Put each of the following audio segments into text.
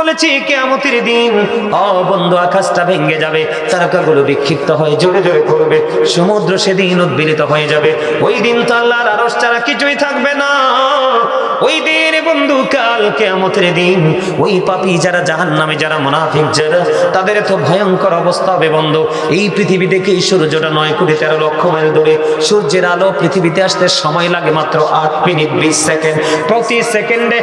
বলেছি দিন ও বন্ধু আকাশটা ভেঙে যাবে, তারকাগুলো বিক্ষিপ্ত হয়ে জোরে জোরে পড়বে সমুদ্র সেদিন উদ্বেলিত হয়ে যাবে। ওই দিন তো আল্লাহর আরশ ছাড়া কিছুই থাকবে না। ওই দিন বন্ধু কাল দিন ওই পাপী যারা জাহান নামে যারা মুনাফিক, যারা তাদের তো ভয়ঙ্কর অবস্থা হবে বন্ধু। এই পৃথিবী থেকে সূর্যটা নয় কোটি তেরো লক্ষ মাইল দূরে। সূর্যের আলো পৃথিবীতে আসতে সময় লাগে মাত্র আট মিনিট বিশ সেকেন্ড। প্রতি সেকেন্ডে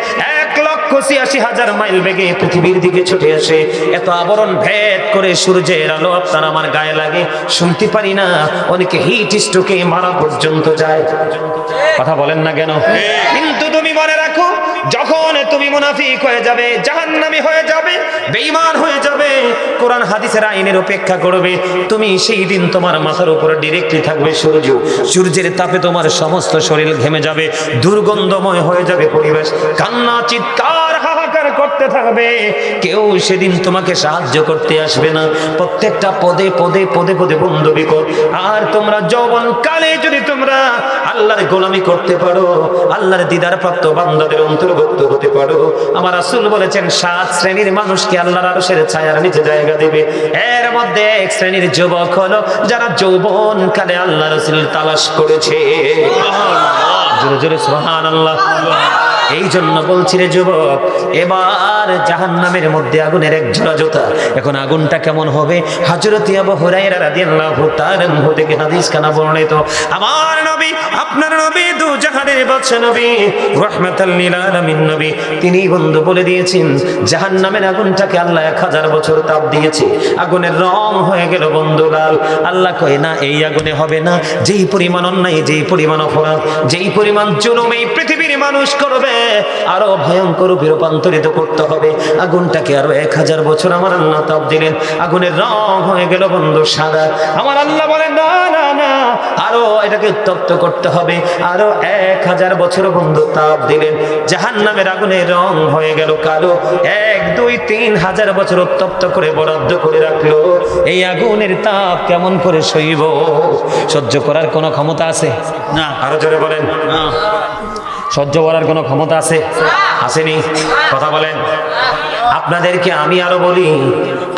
লক্ষ ছিয়াশি হাজার মাইল বেগে পৃথিবীর দিকে ছুটে আসে এত আবরণ ভেদ করে সূর্যের আলো আপনার আমার গায়ে লাগে। শুনতে পারি না অনেকে হিট স্ট্রোকে মারা পর্যন্ত যায়। কথা বলেন না কেন? কিন্তু তুমি মনে রাখো যখন তুমি মুনাফিক হয়ে যাবে, জাহান্নামি হয়ে যাবে, বেঈমান হয়ে যাবে, কোরআন হাদিসের আইনের উপেক্ষা করবে, তুমি সেই দিন তোমার মাথার উপরে ডিরেক্টলি থাকবে সূর্য। সূর্যের তাপে তোমার সমস্ত শরীর ঘেমে যাবে, দুর্গন্ধময় হয়ে যাবে পরিবেশ, কান্না, চিৎকার করতে থাকবে। কেউ সেদিন তোমাকে সাহায্য করতে আসবে না। প্রত্যেকটা পদে পদে পদে পদে বন্ধ বিপদ আর তোমরা যৌবন কালে যদি তোমরা আল্লাহর গোলামি করতে পারো আল্লাহর দিদার প্রাপ্ত বান্দাদের অন্তর্ভুক্ত হতে পারো আমার রাসূল বলেছেন সাত শ্রেণির মানুষকে আল্লাহর আরশের ছায়ার নিচে জায়গা দেবে। এর মধ্যে এক শ্রেণির যুবক হলো যারা যৌবন কালে আল্লাহ রসুল তালাশ করেছে। জোরে জোরে সুবহানাল্লাহ। এই জন্য বলছি রে যুবক, এবার জাহান নামের মধ্যে আগুনের এক জোড়া জোতা। এখন আগুনটা কেমন হবে? হাজরতি আবু হুরায়রা রাদিয়াল্লাহু তাআলা থেকে হাদিস কানা বর্ণিত। আমার নবী আপনার নবী দু জাহানের বাদশা নবী, রাহমাতাল লিল আলামিন নবী। তিনি বন্ধু বলে দিয়েছেন, জাহান্নামের আগুনটাকে আল্লাহ এক হাজার বছর তাপ দিয়েছে। আগুনের রং হয়ে গেল বন্ধু লাল। আল্লাহ কয়, না, এই আগুনে হবে না। যেই পরিমাণ অন্যায়, যেই পরিমাণ অপরাধ, যেই পরিমাণ জুলুম এই পৃথিবীর মানুষ করবে, আরও ভয়ঙ্কর রূপে রূপান্তরিত করতে হবে। আগুনটাকে আরও এক হাজার বছর আমার আল্লাহ তাপ দিলেন। আগুনের রং হয়ে গেল বন্ধু সাদা। আমার আল্লাহ বলেন, না না না। আরও এটাকে উত্তপ্ত করতে হবে। আরও এক হাজার বছর বন্ধু তাপ দিলেন। জাহান নামের আগুনের রং হয়ে গেল কালো। এক দুই তিন হাজার বছর উত্তপ্ত করে বরাদ্দ করে রাখল। এই আগুনের তাপ কেমন করে সইব? সহ্য করার কোনো ক্ষমতা আছে? না। আরও জোরে বলেন। সহ্য করার কোনো ক্ষমতা আছে? আসেনি। কথা বলেন। আপনাদেরকে আমি আরও বলি,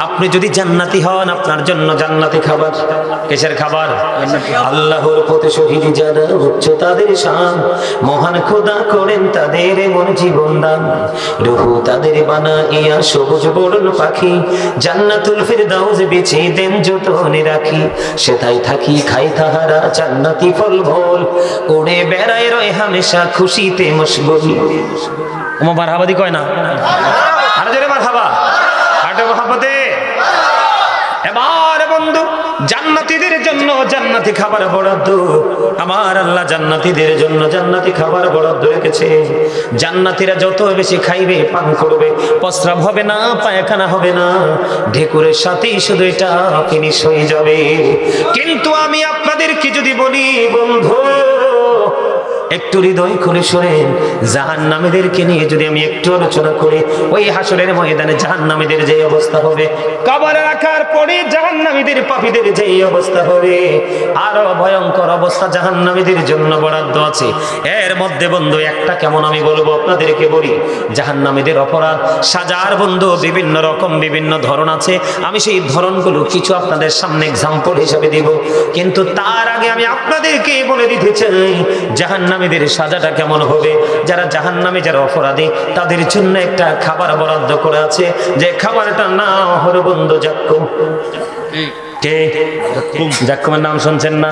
আপনি যদি জান্নাতি হন, আপনার জন্য জান্নাতি খাবার। কিসের খাবার? আল্লাহর পথে শহীদ যারা উচ্চ তাদের শান, মহান খোদা করেন তাদের এমন জীবন দান। রুহু তাদের বানা ইয়া সবুজ বরণ পাখি, জান্নাতুল ফিরদাউস বেছে দেন যতনে রাখি। সেটাই থাকি, খাই তাহারা জান্নাতি ফল ভোল উড়ে বেড়ায় রয় হামেশা খুশিতে মশগুল। ওমা মারহাবাদি কয় না? মহাপতে এবার বন্ধু, জান্নাতীদের জন্য জান্নাতি খাবার বরাদ্দ। আমার আল্লাহ জান্নাতীদের জন্য জান্নাতি খাবার বরাদ্দ রেখেছে। জান্নাতীরা যত বেশি খাইবে, পান করবে, প্রস্রাব হবে না, পায়খানা হবে না। ঢেকুরের সাথেই শুধু এটা ফিনিশ হয়ে যাবে। কিন্তু আমি আপনাদেরকে যদি বলি, বন্ধু একটু হৃদয় খুলে শোনেন জাহান নামীদেরকে নিয়ে যদি আমি একটু আলোচনা করি, ওই হাসরের ময়দানে জাহান নামীদের যে অবস্থা হবে কবরে রাখার পরে জাহান নামীদের পাপীদের যে অবস্থা হবে, আরও ভয়ঙ্কর অবস্থা জাহান নামীদের জন্য বরাদ্দ আছে। এর মধ্যে বন্ধু, একটা কেমন আমি বলব আপনাদেরকে বলি জাহান নামীদের অপরাধ, সাজার বন্ধু, বিভিন্ন রকম বিভিন্ন ধরন আছে। আমি সেই ধরনগুলো কিছু আপনাদের সামনে এক্সাম্পল হিসেবে দিব, কিন্তু তার আগে আমি আপনাদেরকে বলে দিতে চাই জাহান নামীদের সাজাটা কেমন হবে? যারা জাহান নামে যারা অপরাধী, তাদের জন্য একটা খাবার বরাদ্দ করে আছে। যে শুনছেন না?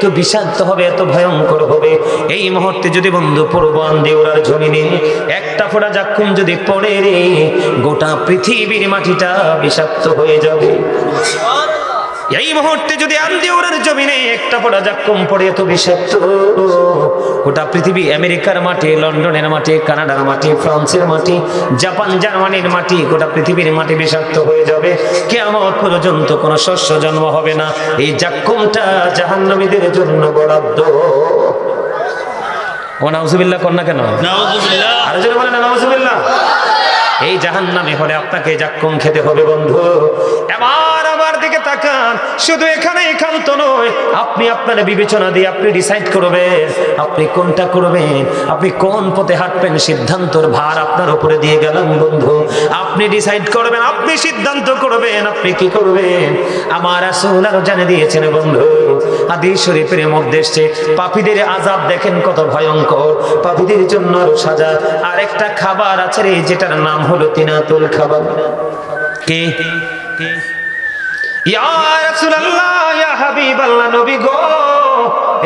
তো বিষাক্ত হবে, এত ভয়ঙ্কর হবে। এই মুহূর্তে যদি বন্ধু পূর্বান একটা ফোঁটা জাক্কুম যদি পড়ে রে, গোটা পৃথিবীর মাটিটা বিষাক্ত হয়ে যাবে। এই মুহূর্তে যদি আন্দিউরের জমিনে একটা ফোঁটা জাক্কুম পড়ে এত বিষাক্ত গোটা পৃথিবী আমেরিকার মাটি লন্ডনের মাটি কানাডার মাটি ফ্রান্সের মাটি জাপান জার্মানির মাটি গোটা পৃথিবীর মাটি বিষাক্ত হয়ে যাবে। কেমন পর্যন্ত কোনো শস্য জন্ম হবে না। এই জাক্কুমটা জাহান্নামীদের জন্য বরাদ্দ। ও নাউজুবিল্লাহ কন্যা কেন? আরও বলেন নাউজুবিল্লাহ। এই জাহান্নামে হলে আপনাকে জাক্কুম খেতে হবে বন্ধু। এবার তাকান, শুধু এখানে একান্ত নয়, আপনি আপনার বিবেচনা দিয়ে আপনি ডিসাইড করবেন, আপনি কোনটা করবেন, আপনি কোন পথে হাঁটবেন, সিদ্ধান্তর ভার আপনার উপরে দিয়ে গেলাম বন্ধু। আপনি ডিসাইড করবেন, আপনি সিদ্ধান্ত করবেন, আপনি কি করবেন? আমার আসল আরও জানে দিয়েছেন বন্ধু আদি শরীফের মধ্যে এসছে, পাপীদের আজাব দেখেন কত ভয়ঙ্কর, পাপীদের জন্য সাজা। আরেকটা খাবার আছে রে, যেটার নাম হলো তিনাতুল খাবার। কে? ইয়া রাসূলুল্লাহ ইয়া হাবিবাল্লাহ নবী গো।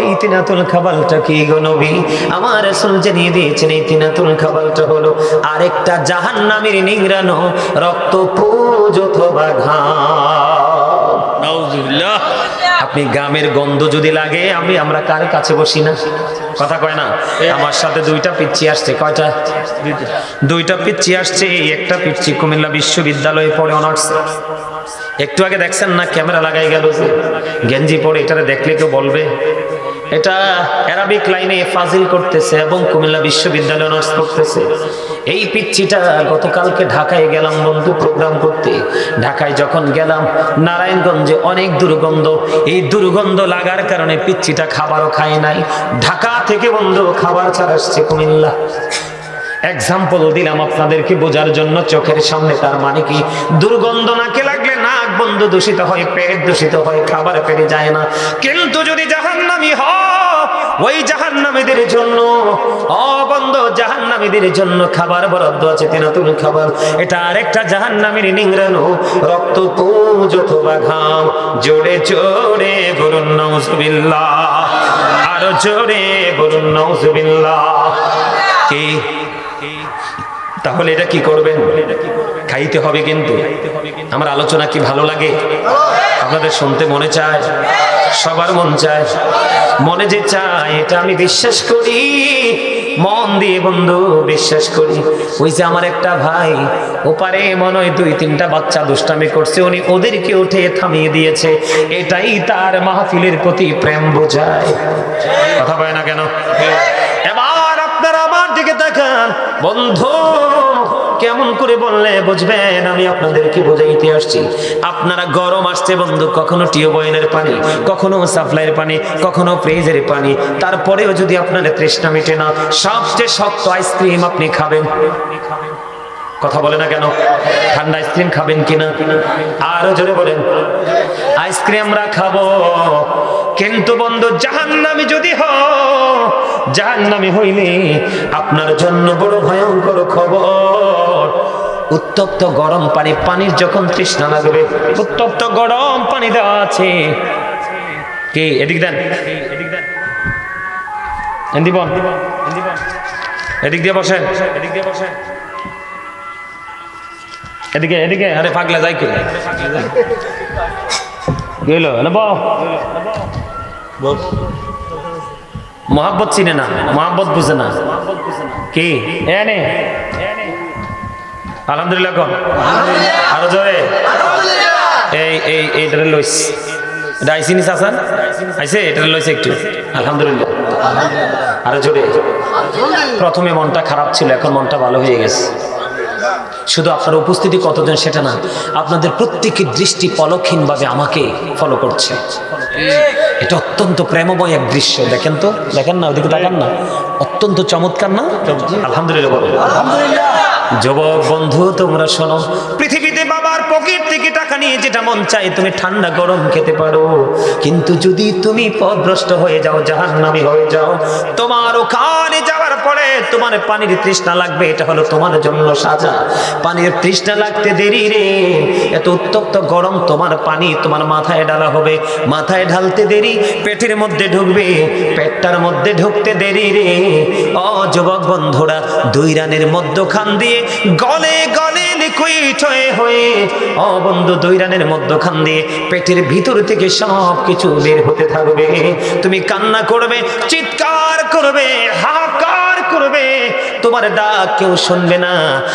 এই তিনাতুল খাবালটা কি গো নবী? আমার রাসূল জানিয়ে দিয়েছেন এই তিনাতুল খাবালটা হলো আরেকটা জাহান্নামের নিংরানো রক্ত পুজ অথবা ঘাম। নাউজুবিল্লাহ। আপনি গ্রামের গন্ধ যদি লাগে আমি আমরা কার কাছে বসি না? কথা কয় না? আমার সাথে দুইটা পিচ্ছি আসছে কয়টা? দুইটা। পিচ্ছি আসছে এই একটা পিচ্ছি কুমিল্লা বিশ্ববিদ্যালয়ে পড়ে অনার্স। একটু আগে দেখছেন না? ক্যামেরা লাগাই গেল। যে গেঞ্জি পরে এটারে দেখলে কেউ বলবে। এটা অ্যারাবিক লাইনে ফাজিল করতেছে এবং কুমিল্লা বিশ্ববিদ্যালয়ে অনার্স করতেছে। এই পিচ্ছিটা গতকালকে ঢাকায় গেলাম বন্ধু প্রোগ্রাম করতে। ঢাকায় যখন গেলাম, নারায়ণগঞ্জে অনেক দুর্গন্ধ। এই দুর্গন্ধ লাগার কারণে পিচ্ছিটা খাবারও খায় নাই। ঢাকা থেকে বন্ধু খাবার ছাড়া আসছে কুমিল্লা। এক্সাম্পল দিলাম আপনাদেরকে বোঝার জন্য চোখের সামনে, তার মানে কি? দুর্গন্ধ নাকে লাগলে নাক বন্ধ, দূষিত হয় পেট, দূষিত হয় খাবার পেরে যায় না। কিন্তু যদি জাহান্নামি হয়, ওই জাহান্নামীদের জন্য, অবন্ধ জাহান্নামীদের জন্য খাবার বরাদ্দ আছে, তেনাতুল খাবার। এটা আরেকটা জাহান্নামীর নিংড়ানো রক্ত পুজ অথবা ঘাম জোরে জোরে বলুন নৌজুবিল্লাহ আরও জোরে বলুন নৌজুবিল্লাহ কি? তাহলে এটা কি করবেন? খাইতে হবে কিন্তু। আমার আলোচনা কি ভালো লাগে? আপনাদের শুনতে মনে চায়? সবার মন চায়? মনে যে চায়, এটা আমি বিশ্বাস করি। মন দিয়ে বন্ধু বিশ্বাস করি। ওই যে আমার একটা ভাই ওপারে মনে হয় দুই, তিনটা বাচ্চা দুষ্টামি করছে। উনি ওদেরকে উঠে থামিয়ে দিয়েছে। এটাই তার মাহফিলের প্রতি প্রেম বোঝায়। কথা বলে না কেন? এবার আপনারা আমার দিকে তাকান। বন্ধু, কেমন করে বললে বুঝবেন? আমি আপনাদেরকে বোঝাইতে আসছি। আপনারা গরম আসছে বন্ধু, কখনো টিউবওয়েলের পানি, কখনো সাপ্লাইয়ের পানি, কখনো ফ্রিজের পানি। তারপরেও যদি আপনার তৃষ্ণা মেটে না, সবচেয়ে শক্ত আইসক্রিম আপনি খাবেন। কথা বলে না কেন? ঠান্ডা আইসক্রিম খাবেন কিনা? আরও জোরে বলেন, আইসক্রিম আমরা খাব। কিন্তু বন্ধু, জাহান্নামি যদি হ জাহান্নামি হইলে আপনার জন্য বড় ভয়ঙ্কর খবর। উত্তপ্ত গরম পানি, পানির যখন তৃষ্ণা লাগবে, উত্তপ্ত গরম পানি দেওয়া আছে। কে? এদিক দেন। এদিক দিয়ে বসেন এদিক দিয়ে বসেন। এদিকে এদিকে। আরে পাগলা যাই কে গেল না মোহাব্বত চিনে না মোহাব্বত বুঝে না। কি? এনে আলহামদুলিল্লাহ কন আরও জোরে। এই এই এইটারে লইস। এটা আইসি নিস আসান আইসে এটারে লইছে একটু। আলহামদুলিল্লাহ। আরও জোরে। প্রথমে মনটা খারাপ ছিল এখন মনটা ভালো হয়ে গেছে। শুধু আপনার উপস্থিতি কতজন সেটা না আপনাদের প্রত্যেকের দৃষ্টি পলকহীনভাবে আমাকে ফলো করছে। এটা অত্যন্ত প্রেমময় এক দৃশ্য দেখেন তো দেখেন না ওদিকে দেখেন না। অত্যন্ত চমৎকার না? আলহামদুলিল্লাহ। যুবক বন্ধু তোমরা শোনো পৃথিবীতে বাবার পকেট থেকে টাকা নিয়ে যেটা মন চাই তুমি ঠান্ডা গরম খেতে পারো। কিন্তু যদি তুমি পথভ্রষ্ট হয়ে যাও, জাহান্নামী হয়ে যাও, তোমার ওখানে যাওয়ার পরে তোমার পানির তৃষ্ণা লাগবে, এটা হলো তোমার জন্য সাজা। পানির তৃষ্ণা লাগতে দেরি রে। এত উত্তপ্ত গরম তোমার পানি তোমার মাথায় ডালা হবে। মাথায় ঢালতে দেরি, পেটের মধ্যে ঢুকবে, পেটটার মধ্যে ঢুকতে দেরি রে। ও যুবক বন্ধুরা, দুই রানের মধ্যখান দিয়ে গলে গলে লিকুইড হয়ে হয়ে ও বন্ধু দুই রানের মধ্যখান দিয়ে পেটের ভিতর থেকে সব কিছু বের হতে থাকবে। তুমি কান্না করবে, চিৎকার করবে, হাহাকার করবে। তোমার ডাক কেউ শুনবে না।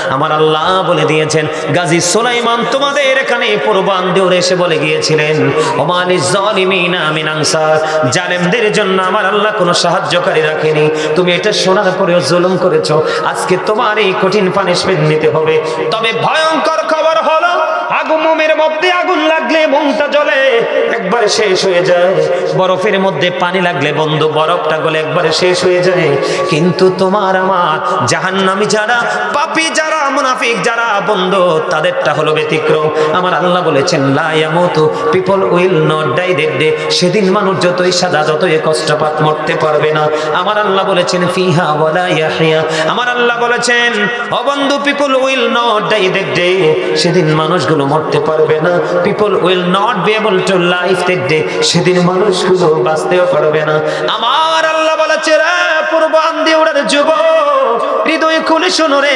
আমার আল্লাহ বলে দিয়েছেন, গাজী সোলাইমান তোমাদের এখানে পূর্বান দেওরে এসে বলে গিয়েছিলেন ওমানি জলিমিনা মিন আনসার জালেমদের জন্য আমার আল্লাহ কোনো সাহায্যকারী রাখেনি। তুমি এটা শোনার পরেও জুলুম করেছ। আজকে তোমার এই কঠিন পানিশমেন্ট নিতে হবে। তবে ভয়ঙ্কর খবর হলো আগ আগুন মোমের মধ্যে আগুন লাগলে মনটা জ্বলে, একবারে শেষ হয়ে যায়। বরফের মধ্যে পানি লাগলে বন্ধু, বরফটা গলে একবারে শেষ হয়ে যায়। কিন্তু তোমার আমার জাহান্নামি যারা, পাপী যারা, মুনাফিক যারা, বন্ধু, তাদেরটা হলো ব্যতিক্রম। আমার আল্লাহ বলেছেন, লা ইয়ামুতু, people will not die that day. সেদিন মানুষ যতই সাদা, যতই কষ্টপাত মরতে পারবে না। আমার আল্লাহ বলেছেন, ফিহা ওয়ালা ইয়াহিয়া আমার আল্লাহ বলেছেন অবন্ধু people will not die that day. সেদিন মানুষগুলো মরতে পারবে না। People will not be able to life that day সেদিন মানুষগুলো বাঁচতেও পারবে না। আমার আল্লাহ বলেছে, রে হৃদয় খুলে শোনো রে।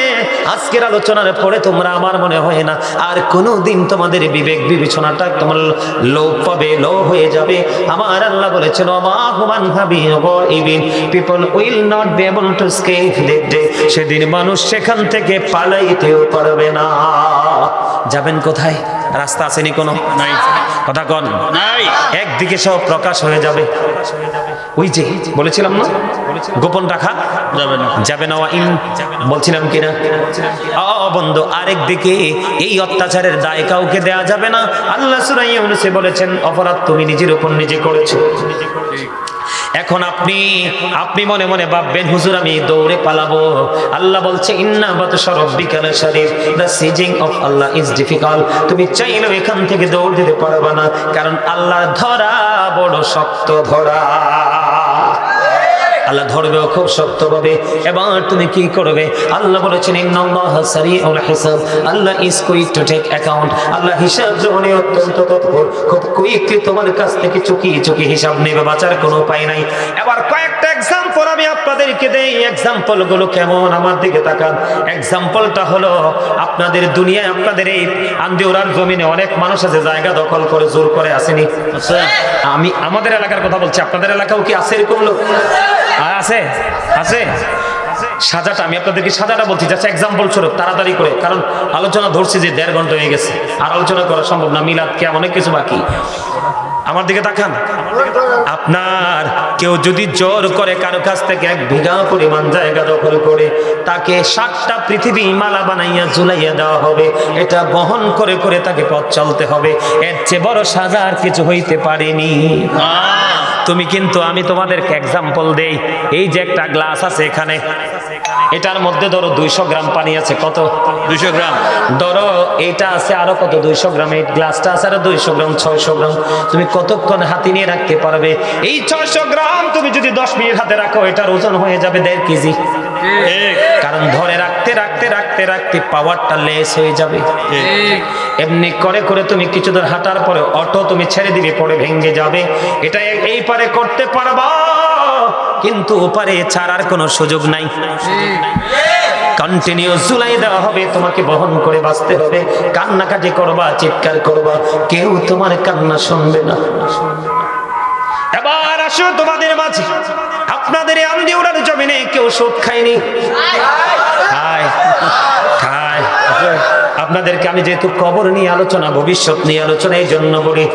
আজকের আলোচনার পরে তোমরা আমার মনে হয় না। আর কোনো দিন তোমাদের বিবেক বিবেচনাটা তোমার লোপ পাবে লো হয়ে যাবে। আমার আল্লাহ বলেছেন ভাবি ইবিন people will not be able to escape সেদিন মানুষ সেখান থেকে পালাইতেও পারবে না। যাবেন কোথায়? রাস্তা আসেনি কোনো? কথা কন। নাই। একদিকে সব প্রকাশ হয়ে যাবে। ওই যে বলেছিলাম না? গোপন রাখা? যাবে না। যাবে না ইন বলছিলাম কিনা? বন্ধু আরেক দিকে এই অত্যাচারের দায় কাউকে দেয়া যাবে না। আল্লাহ সুরাই বলেছেন অপরাধ তুমি নিজের উপর নিজে করেছ। এখন আপনি আপনি মনে মনে ভাববেন, হুজুর, আমি দৌড়ে পালাবো। আল্লাহ বলছে, ইন্না বাতশা রাব্বিকাল শরীফ the seizing of Allah is difficult তুমি চাইলেও এখান থেকে দৌড় দিতে পারবে না, কারণ আল্লাহর ধরা বড় শক্ত ধরা। আল্লাহ ধরবেও খুব শক্তভাবে। এবার তুমি কি করবে? আল্লাহ বলেছেন হিসাব। Allah is quick to take account আল্লাহ হিসাব গ্রহণে অত্যন্ত তৎপর। খুব কুইকলি তোমার কাছ থেকে চুকি চুকি হিসাব নেবে বাঁচার কোনো উপায় নাই। এবার কয়েকটা এক্সাম্পল আমি আপনাদেরকে দেই। এক্সাম্পলগুলো কেমন? আমার দিকে তাকান। এক্সাম্পলটা হলো আপনাদের দুনিয়ায় আপনাদের এই আন্দিওরার জমিনে অনেক মানুষ আছে জায়গা দখল করে জোর করে আসেনি। আছে আমি আমাদের এলাকার কথা বলছি। আপনাদের এলাকাও কি আছে এরকম লোক? আছে? আছে? সাজাটা, আমি আপনাদেরকে সাজাটা বলছি যাচ্ছে এক্সাম্পল স্বরূপ, তাড়াতাড়ি করে, কারণ আলোচনা ধরছি যে দেড় ঘণ্টা হয়ে গেছে, আর আলোচনা করা সম্ভব না, মিলাদ কে অনেক কিছু বাকি। আমার দিকে তাকান। আপনার কেউ যদি জোর করে কারও কাছ থেকে এক বিঘা পরিমাণ জায়গা দখল করে তাকে সাতটা পৃথিবী মালা বানাইয়া ঝুলাইয়া দেওয়া হবে এটা বহন করে করে তাকে পথ চলতে হবে। এর চেয়ে বড় সাজা আর কিছু হইতে পারেনি। তুমি কিন্তু আমি তোমাদেরকে এক্সাম্পল দেই। এই যে একটা গ্লাস আছে এখানে এটার মধ্যে ধরো দুইশো গ্রাম পানি আছে কত? দুশো গ্রাম। ধরো এটা আছে আরও কত? দুইশো গ্রাম। এই গ্লাসটা আছে আরও দুইশো গ্রাম ছয়শো গ্রাম। তুমি কতক্ষণ হাতে নিয়ে রাখতে পারবে? এই ছয়শো গ্রাম তুমি যদি দশ মিনিট হাতে রাখো এটার ওজন হয়ে যাবে দেড় কেজি। কারণ ধরে রাখতে রাখতে রাখতে রাখতে পাওয়ারটা লেস হয়ে যাবে। এমনি করে করে তুমি কিছু দূর হাঁটার পরে অটো তুমি ছেড়ে দিবে পরে ভেঙে যাবে। এটা এই পারে করতে পারবা। কিন্তু ওপারে ছাড়ার কোনো সুযোগ নাই। কন্টিনিউ জুলাই দেওয়া হবে, তোমাকে বহন করে বাঁচতে হবে। কান্নাকাটি করবা, চিৎকার করবা, কেউ তোমার কান্না শুনবে না। এবার আসো তোমাদের মাঝে। আপনাদের আমদি ওড়ার জমিনে কেউ সুদ খায়নি। খায় খায়। আপনাদেরকে আমি যেহেতু কবর নিয়ে আলোচনা, ভবিষ্যৎ নিয়ে আলোচনা, এই জন্য বলি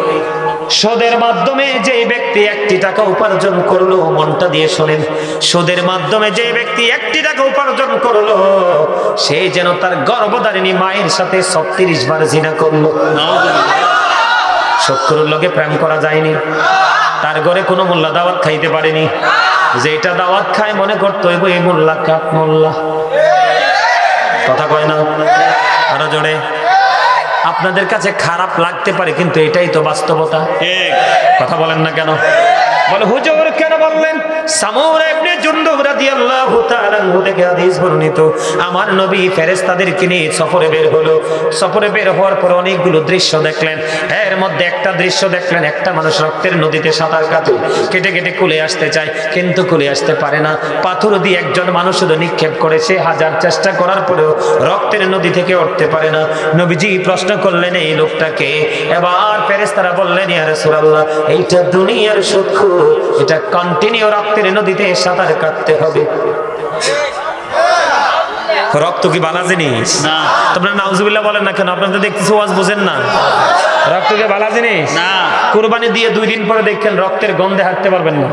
সুদের মাধ্যমে যে ব্যক্তি একটি টাকা উপার্জন করল, মনটা দিয়ে শোনেন। সুদের মাধ্যমে যে ব্যক্তি একটি টাকা উপার্জন করল, সে যেন তার গর্ভধারিণী মায়ের সাথে ছত্রিশ বার জিনা করল। শত্রুর লোকে প্রেম করা যায়নি। তার ঘরে কোনো মোল্লা দাওয়াত খাইতে পারেনি। যে এটা দাওয়াত খায় মনে করতো এই মোল্লা কাপ মোল্লা। কথা কয় না? আরও জোরে। আপনাদের কাছে খারাপ লাগতে পারে কিন্তু এটাই তো বাস্তবতা। কথা বলেন না কেন? বলে হুজুর কেন বললেন? সামুর ইবনে জুনদুব রাদিয়াল্লাহু তাআলা আনহু থেকে হাদিস বর্ণিত আমার নবী ফেরেশতাদেরকে নিয়ে সফরে বের হলো। সফরে বের হওয়ার পর অনেকগুলো দৃশ্য দেখলেন। এর মধ্যে একটা দৃশ্য দেখলেন, একটা মানুষ রক্তের নদীতে সাঁতার কাটে, কেটে কেটে কুলে আসতে চায়, কিন্তু কুলে আসতে পারে না। পাথর দিয়ে একজন মানুষ শুধু নিক্ষেপ করেছে হাজার চেষ্টা করার পরেও রক্তের নদী থেকে উঠতে পারে না। নবীজি প্রশ্ন করলেন, এই লোকটাকে? এবার ফেরেশতারা বললেন, ইয়া রাসূলুল্লাহ, এইটা দুনিয়ার সুখ এটা কন্টিনিউ রক্তের নদীতে সাঁতার কাটতে হবে। রক্ত কি বালা জিনিস? তোমরা নাউজুবিল্লাহ বলেন না কেন? আপনারা দেখতেছি ওয়াজ বোঝেন না। রক্ত কি বালা জিনিস? না। কুরবানি দিয়ে দুই দিন পরে দেখেন রক্তের গন্ধে হাঁটতে পারবেন না।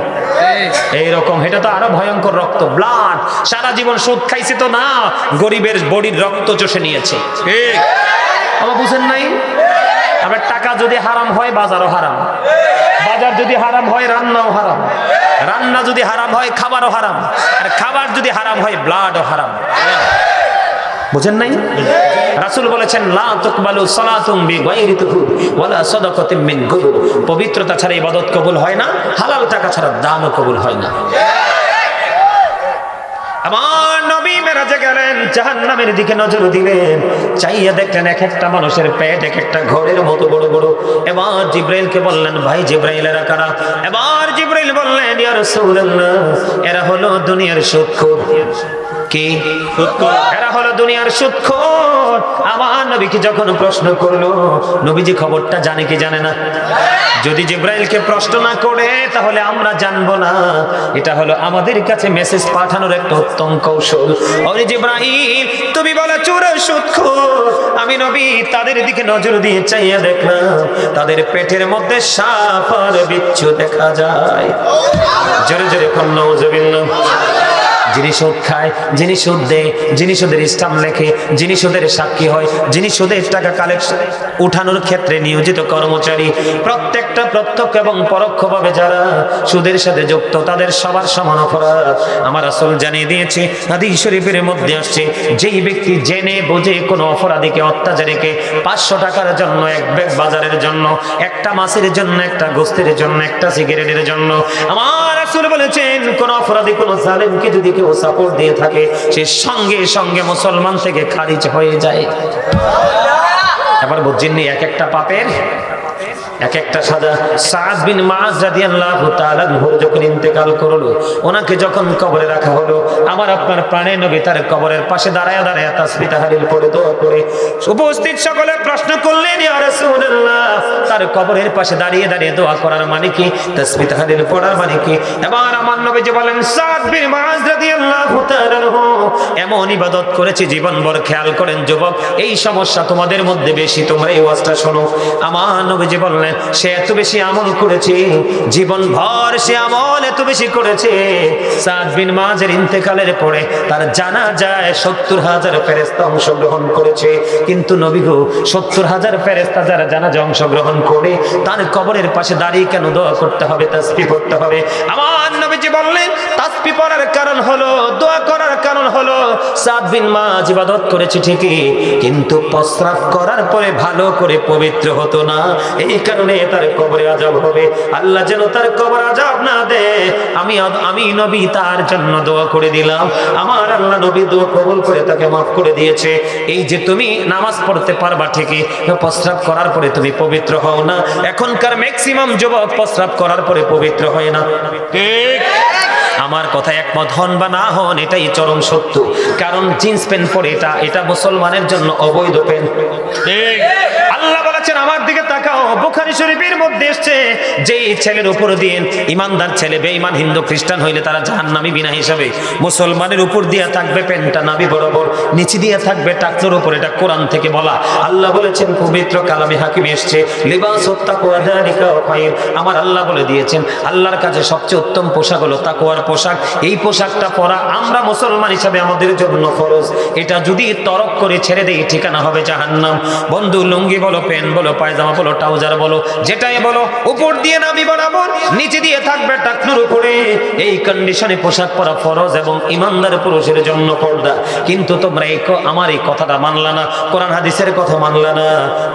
এই। রকম এটা তো আরও ভয়ঙ্কর রক্ত ব্লাড সারা জীবন সুদ খাইছে তো না গরিবের বডির রক্ত চষে নিয়েছে। ঠিক। আবার বুঝেন নাই? আবার টাকা যদি হারাম হয় বাজারও হারাম। বাজার যদি হারাম হয় রান্নাও হারাম। রান্না যদি হারাম হয় খাবারও হারাম। আর খাবার যদি হারাম হয় ব্লাডও হারাম। বুঝেন নাই? রাসূল বলেছেন, লা তুকবালু সালাতুম বিগাইরি তুহুর ওয়ালা সাদাকাতিন মিন গুরুর পবিত্রতা ছাড়া ইবাদত কবুল হয় না, হালাল টাকা ছাড়া দানও কবুল হয় না। আমার নবী মেরাজে গেলেন, জাহান্নামের দিকে নজর দিলেন, চাইয়া দেখলেন এক একটা মানুষের পেট, এক একটা ঘরের মতো বড় বড়। এবার জিব্রাইলকে বললেন, ভাই জিব্রাইলেরা কারা? এবার জিব্রাইল বললেন, ইয়া রাসূলুল্লাহ, এরা হলো দুনিয়ার সুদখোর কি? এরা হলো দুনিয়ার নবীকে যখন প্রশ্ন করল, নবীজি খবরটা জানে কি জানে না? যদি জিব্রাইলকে প্রশ্ন না করে, তাহলে আমরা জানব না। এটা হলো আমাদের কাছে মেসেজ পাঠানোর একটা উত্তম কৌশল। ওরে জিব্রাইল, তুমি বলে চোর সুদখোর আমি নবী, তাদের দিকে নজর দিয়ে চাইয়া দেখলাম, তাদের পেটের মধ্যে সাপ বিচ্ছু দেখা যায়। জোরে জোরে কোন নজবিল্লাহ যিনি সুদ খায়, যিনি সুদ দেয়, যিনি সুদের ইসলাম লেখে, যিনি সুদের সাক্ষী হয়, যিনি সুদের টাকা কালেকশন উঠানোর ক্ষেত্রে নিয়োজিত কর্মচারী, প্রত্যেকটা প্রত্যক্ষ এবং পরোক্ষভাবে যারা সুদের সাথে যুক্ত, তাদের সবার সমান অপরাধ। আমার আসল জানিয়ে দিয়েছে, হাদিস শরীফের মধ্যে আসছে, যেই ব্যক্তি জেনে বুঝে কোনো অপরাধীকে অত্যাচারীকে পাঁচশো টাকার জন্য, এক ব্যাগ বাজারের জন্য, একটা মাছের জন্য, একটা গোস্তের জন্য, একটা সিগারেটের জন্য, আমার রাসূল বলেছেন, কোন অপরাধী, কোন জালেমকে যদি কেউ সাপোর্ট দিয়ে থাকে, সে সঙ্গে সঙ্গে মুসলমান থেকে খারিজ হয়ে যায়। এবার বুঝছেন এক একটা পাপের এক একটা সাজা সাদ বিন মাজ রাদিয়াল্লাহু তাআলা যখন ইন্তেকাল করল, ওনাকে যখন কবরে রাখা হলো আমার আপনার প্রাণে নবী তার কবরের পাশে দাঁড়ায় দাঁড়ায় তাসবিহ তাহলিল পড়ে, দোয়া করে। উপস্থিত সকলে প্রশ্ন করলেন, ইয়া রাসূলুল্লাহ, তার কবরের পাশে দাঁড়িয়ে দাঁড়িয়ে দোয়া করার মানে কি? তাসবিহ তাহলিল পড়ার মানে কি? এবার আমার নবী যে বলেন, সাদ বিন মাজ রাদিয়াল্লাহু তাআলা এমন ইবাদত করেছে জীবনভর খেয়াল করেন যুবক, এই সমস্যা তোমাদের মধ্যে বেশি, তোমরা এই ওয়াজটা শোনো। আমার নবীজি বললেন সে এত বেশি আমল করেছে জীবন ভর সে আমল এত বেশি করেছে। সাদ বিন মাঝের ইন্তেকালের পরে তার জানা যায় সত্তর হাজার ফেরেস্তা অংশগ্রহণ করেছে। কিন্তু নবী গো, সত্তর হাজার ফেরেস্তা যারা জানাজা অংশগ্রহণ করে, তার কবরের পাশে দাঁড়িয়ে কেন দোয়া করতে হবে তাসবি পড়তে হবে? আমার নবীজি বললেন তাসবি পড়ার কারণ হলো, দোয়া করার কারণ হলো, সাদ বিন মাঝ ইবাদত করেছে ঠিকই, কিন্তু প্রস্রাব করার পরে ভালো করে পবিত্র হতো না। এই কারণে তার কবরে আজাব হবে। আল্লাহ যেন তার কবর আজাব না দে আমি আমি নবী তার জন্য দোয়া করে দিলাম। আমার আল্লাহ নবী দোয়া কবুল করে তাকে মাফ করে দিয়েছে। এই যে তুমি নামাজ পড়তে পারবা ঠিকই প্রস্রাব করার পরে তুমি পবিত্র হও না। এখনকার ম্যাক্সিমাম যুবক প্রস্রাব করার পরে পবিত্র হয় না। ঠিক? আমার কথা একমত হন বা না হন, এটাই চরম সত্য। কারণ জিন্স প্যান্ট পরে এটা এটা মুসলমানের জন্য অবৈধ প্যান্ট ঠিক? বলেছেন আমার দিকে তাকাও। বুখারী শরীফের মধ্যে এসেছে যে ছেলের উপর দিয়ে ইমানদার ছেলে, বেঈমান হিন্দু খ্রিস্টান হইলে তারা জাহান্নামী বিনা হিসাবে মুসলমানের উপর দিয়ে থাকবে, প্যান্টটা নাবি বরাবর নিচে দিয়ে থাকবে, টাকনোর উপর, এটা কোরআন থেকে বলা। আল্লাহ বলেছেন, পবিত্র কালামে হাকিম এসছে, লিবাস আমার আল্লাহ বলে দিয়েছেন, আল্লাহর কাছে সবচেয়ে উত্তম পোশাক হলো তাকওয়ার পোশাক। এই পোশাকটা পরা আমরা মুসলমান হিসাবে আমাদের জন্য ফরজ। এটা যদি তরক করে ছেড়ে দেই, ঠিকানা হবে জাহান্নাম। বন্ধু, লুঙ্গি বলো, প্যান্ট বলো, পায়জামা বলো, ট্রাউজার বলো, যেটাই বলো, উপর দিয়ে নাবি বরাবর, নিচে দিয়ে থাকবে টাকনুর উপরে। এই কন্ডিশনে পোশাক পরা ফরজ এবং ইমানদার পুরুষের জন্য পর্দা। কিন্তু তোমরা এই আমার এই কথাটা মানলা না, কোরআন হাদিসের কথা মানলা না।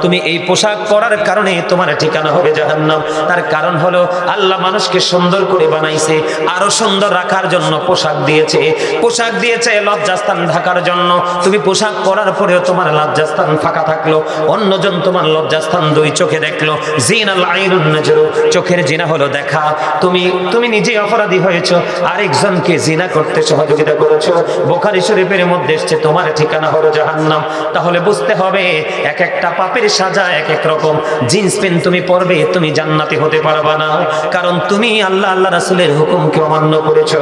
তুমি এই পোশাক পরার কারণে তোমার ঠিকানা হবে জাহান্নাম। তার কারণ হলো, আল্লাহ মানুষকে সুন্দর করে বানাইছে, আরও সুন্দর রাখার জন্য পোশাক দিয়েছে। পোশাক দিয়েছে লজ্জাস্থান ঢাকার জন্য। তুমি পোশাক পরার পরেও তোমার লজ্জাস্থান ফাঁকা থাকল। অন্যজন তোমার লজ্জাস্থান দুই চোখে দেখল। জিনাল আইনুন চোখের জিনা হলো দেখা। তুমি তুমি নিজে অপরাধী হয়েছো, আরেকজনকে জিনা করতে সহযোগিতা করেছ। বোখারি শরীফের মধ্যে এসছে, তোমার ঠিকানা হলো জাহান্নাম। তাহলে বুঝতে হবে, এক একটা পাপের সাজা এক এক রকম। জিন্স প্যান্ট তুমি পরবে, তুমি জান্নাতি হতে পারবা না। কারণ তুমি আল্লাহ আল্লাহ রাসূলের হুকুমকে অমান্য করেছ।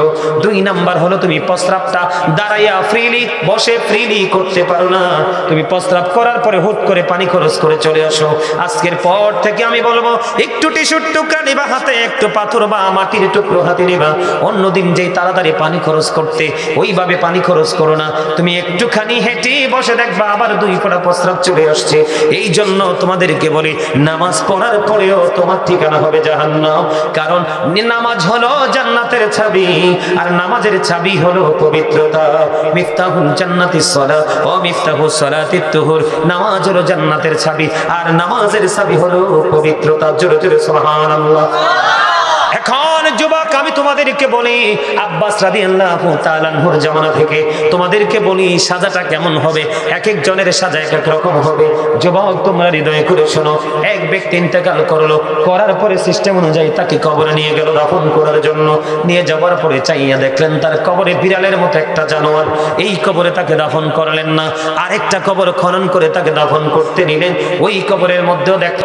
দুই নাম্বার হলো, তুমি প্রস্রাবটা দাঁড়াইয়া ফ্রিলি, বসে ফ্রিলি করতে পারো না। তুমি প্রস্রাব করার পরে হুট করে পানি খরচ করে চলে আসো। এসো আজকের পর থেকে আমি বলব, একটু টিস্যুর টুকরা নিবা হাতে, একটু পাথর বা মাটির টুকরো হাতে নিবা। অন্যদিন যেই তাড়াতাড়ি পানি খরচ করতে, ওইভাবে পানি খরচ করো না। তুমি একটুখানি হেঁটে বসে দেখবা, আবার দুই ফোঁটা প্রস্রাব চলে আসছে। এই জন্য তোমাদেরকে বলি, নামাজ পড়ার পরেও তোমার ঠিকানা হবে জাহান্নাম। কারণ নামাজ হলো জান্নাতের ছাবি, আর নামাজের ছাবি হলো পবিত্রতা। মিফতাহুল জান্নাতি সলা, ও মিফতাহু সলাতি তুহুর। নামাজ হলো জান্নাতের ছাবি। আর নামাজের সাবি হলো পবিত্রতা জোরে জোরে সুবহানাল্লাহ। এখন যুবক আমি তোমাদেরকে বলি, আব্বাস রাদিয়াল্লাহু তাআলার জামানা থেকে তোমাদেরকে বলি, সাজাটা কেমন হবে? এক এক জনের সাজা এক এক রকম হবে। যুবক, তোমরা হৃদয়ে করে শোনো, এক ব্যক্তি ইন্তেকাল করল, করার পরে সিস্টেম অনুযায়ী তাকে কবরে নিয়ে গেল দাফন করার জন্য। নিয়ে যাওয়ার পরে চাইয়া দেখলেন, তার কবরে বিড়ালের মতো একটা জানোয়ার। এই কবরে তাকে দাফন করলেন না। আরেকটা কবর খনন করে তাকে দাফন করতে নিলেন। ওই কবরের মধ্যেও দেখ